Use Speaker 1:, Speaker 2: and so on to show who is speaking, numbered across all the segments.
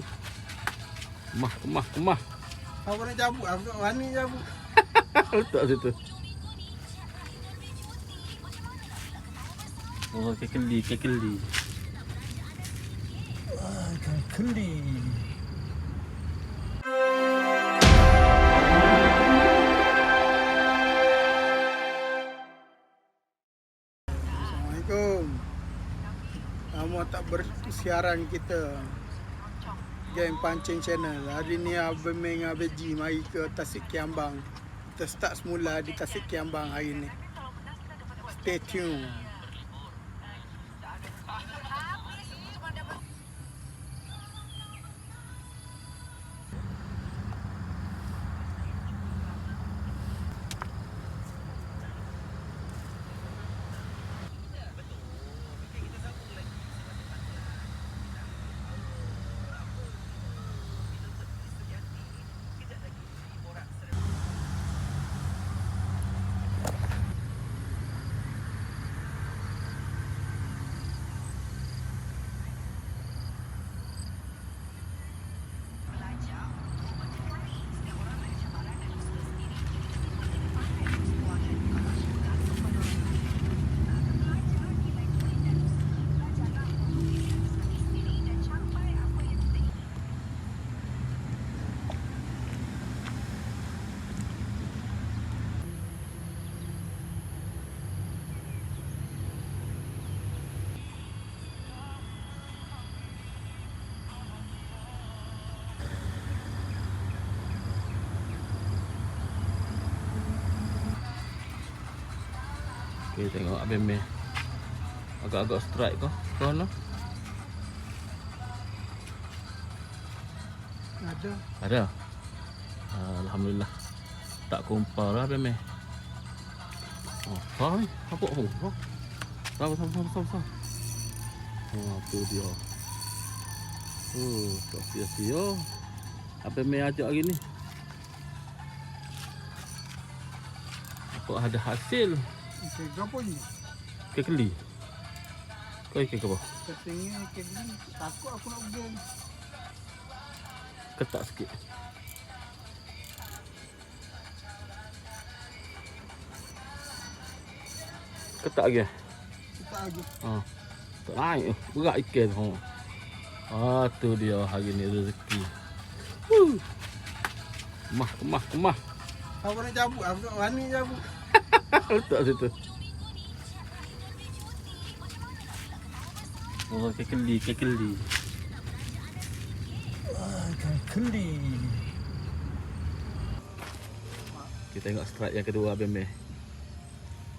Speaker 1: Kemah, kemah, kemah.
Speaker 2: Apa nak cabut? Aku tak berani cabut.
Speaker 1: Letak situ. Oh, kekeli, kekeli.
Speaker 2: Ah, ikan keli. Assalamualaikum. Lama tak bersiaran kita. Game Pancing Channel. Hari ni Abang Meng Abang G mari ke Tasik Kiambang. Kita start semula di Tasik Kiambang hari ni. Stay tune.
Speaker 1: Okay, tengok Abang Meh. Agak-agak strike kau. Kau no?
Speaker 2: Ada.
Speaker 1: Ada. Alhamdulillah. Tak kumpul lah Abang Meh. Oh, sah ni. Apa? Oh, sah. Sah, sah, sah, sah, sah. Oh, tu dia. Oh, tak sia-sia. Abang Meh ajak hari ni. Apa ada hasil?
Speaker 2: Ikan apa ni?
Speaker 1: Kekeli. Kau ikan ke apa?
Speaker 2: Katanya ikan ni. Takut aku nak pegang.
Speaker 1: Ketak sikit. Ketak lagi. eh?
Speaker 2: Kita lagi.
Speaker 1: Ha. Tak naik. eh. Berat ikan tu. Ah tu dia hari ni rezeki. Huh. Kemah, kemah, kemah.
Speaker 2: Apa nak cabut? Aku tak berani cabut.
Speaker 1: Letak situ. Oh, kekeli, kekeli.
Speaker 2: Ah, ikan keli.
Speaker 1: Kita tengok strike yang kedua Abang Meh.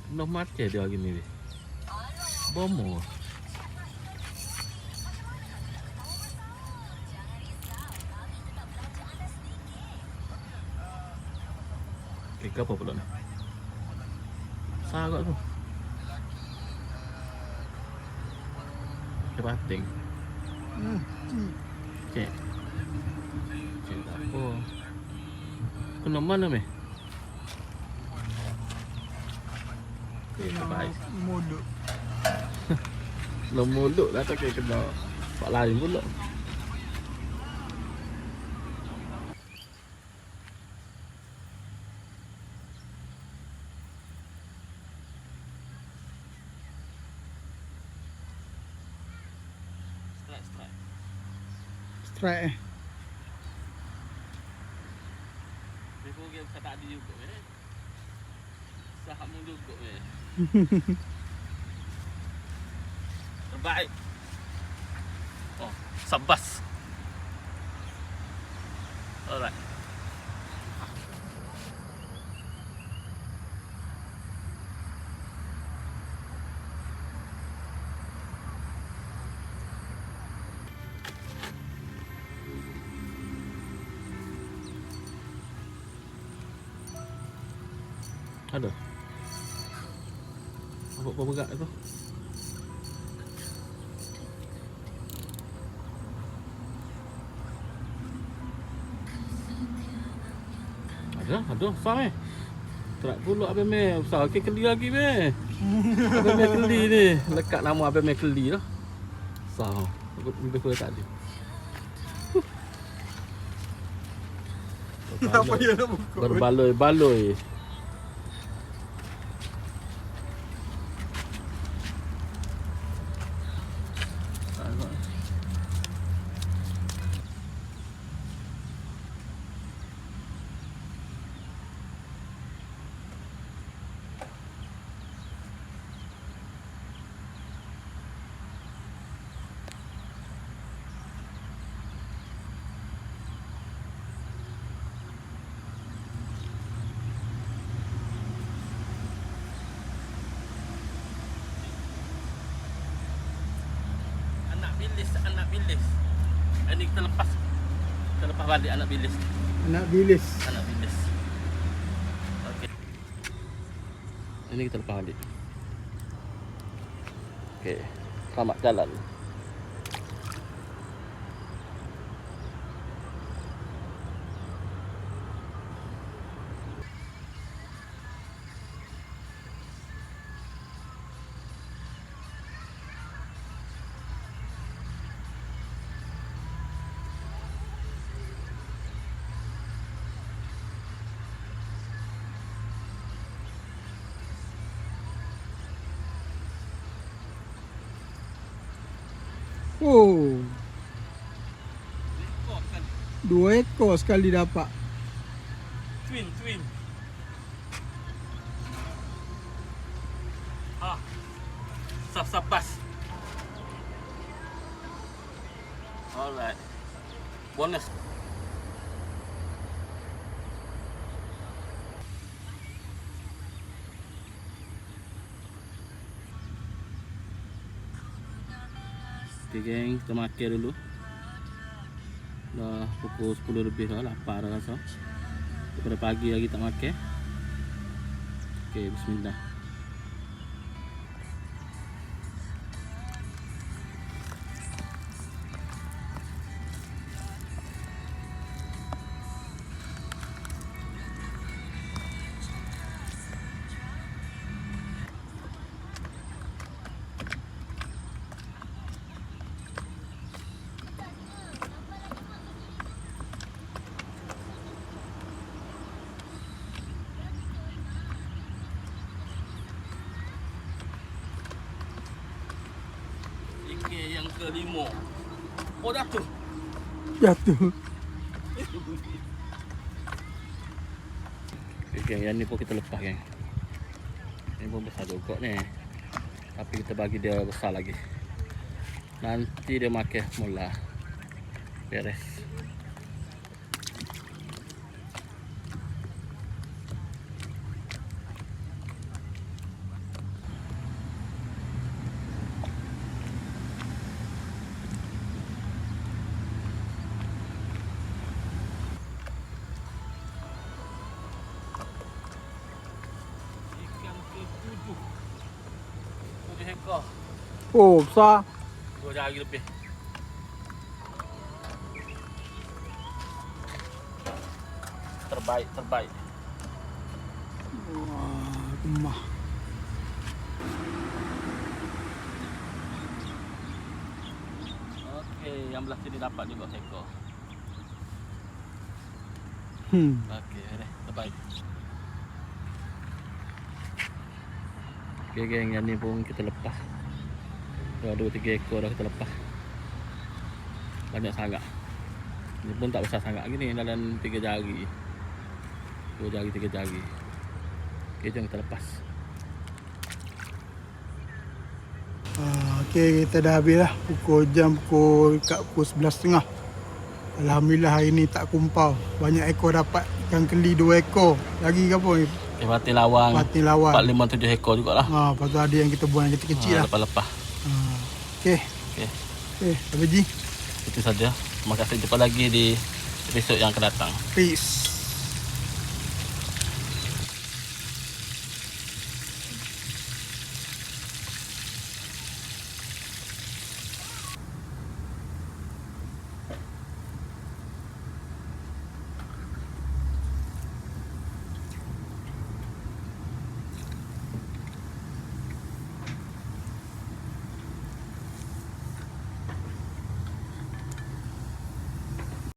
Speaker 1: Kena mati dia hari ni. Bomo. Okay, ke apa pula ni? Sangat tu. Dia bating.
Speaker 2: Hmm.
Speaker 1: Cik. Cik tak apa. Kena mana meh? Okay, terbaik.
Speaker 2: Mulut.
Speaker 1: Kena mulut lah tak kena kena Pak lain pula Strike, strike
Speaker 2: Strike eh.
Speaker 1: Dia pun game tak ada juga eh Sahab mu juga eh. Terbaik Oh, sabas Alright Ada. Apa apa berat tu? Ada, ada, besar eh. Terak pula Abang Meh. Besar ke keli lagi meh. Abang Meh keli ni. Lekat nama Abang Meh keli lah. Besar. Aku lebih kurang tak ada. Huh.
Speaker 2: Apa dia nak buka?
Speaker 1: Berbaloi-baloi. Anak bilis, anak bilis. Ini kita lepas. Kita lepas balik anak bilis.
Speaker 2: Nak bilis.
Speaker 1: Anak bilis. Okey. Ini kita lepas balik. Okey. Selamat jalan.
Speaker 2: Oh, dua ekor sekali dapat.
Speaker 1: Twin, twin. Saf saf pas. Alright. Bonus. Okay geng, kita makan dulu. Dah pukul 10 lebih dah, lapar dah rasa. Daripada pagi lagi tak makan. Okay, bismillah Yang kelima Oh tu.
Speaker 2: Jatuh.
Speaker 1: Okay, yang ni pun kita lepas geng. Ni pun besar juga ni. Tapi kita bagi dia besar lagi. Nanti dia makan mula Beres
Speaker 2: Oh, besar.
Speaker 1: Dua jari lebih Terbaik, terbaik
Speaker 2: Wah, gemah.
Speaker 1: Okey, yang belah sini dapat juga seekor
Speaker 2: Hmm.
Speaker 1: Okey, dah terbaik Okey geng, yang ni pun kita lepas Dua, dua, tiga ekor dah kita lepas Banyak sangat Ni pun tak besar sangat lagi ni, dalam tiga jari Dua jari, tiga jari Okey, jom kita lepas
Speaker 2: Ah, okay, kita dah habis lah. Pukul jam pukul kat pukul 11.30. Alhamdulillah hari ni tak kumpau. Banyak ekor dapat. Ikan keli dua ekor. Lagi ke apa?
Speaker 1: Okay, Mati lawang
Speaker 2: Mati lawan.
Speaker 1: Empat, lima, tujuh ekor jugalah
Speaker 2: Ha, lepas tu ada yang kita buang yang kecil-kecil lah.
Speaker 1: Lepas-lepas
Speaker 2: Okay.
Speaker 1: Okey,
Speaker 2: Okay, Abang Ji.
Speaker 1: itu saja Terima kasih, jumpa lagi di episod yang akan datang
Speaker 2: Peace.